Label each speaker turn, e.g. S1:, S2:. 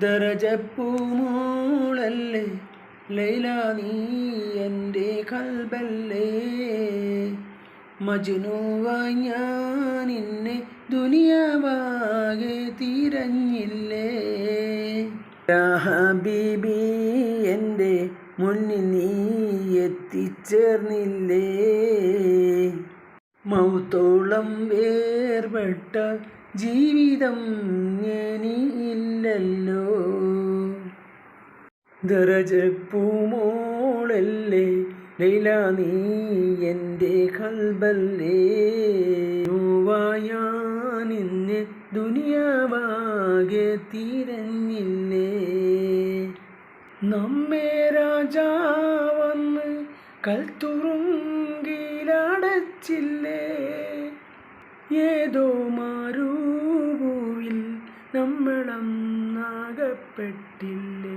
S1: ദരജപ്പൂമോളല്ലേ? ലൈല നീ എന്റെ കൽബല്ലേ? ഇന്നെ ദുനിയാവാകെ തിരഞ്ഞില്ലേ? ഹബീബി എന്റെ മുന്നിൽ നീ എത്തിച്ചേർന്നില്ലേ? മൗത്തോളം വേർപെട്ട ജീവിതം ഇനിയില്ലല്ലോ ദരജപ്പൂമോളല്ലേ? ലൈല നീ എന്റെ കൽബല്ലേ? നോവായാനിന്നെ ദുനിയാവാകെ തിരഞ്ഞില്ലേ? നമ്മെ രാജാവന്ന് കൽത്തുറുങ്കിലടച്ചില്ലേ? ഏതോ മാരൂവിൽ പെട്ടില്ലേ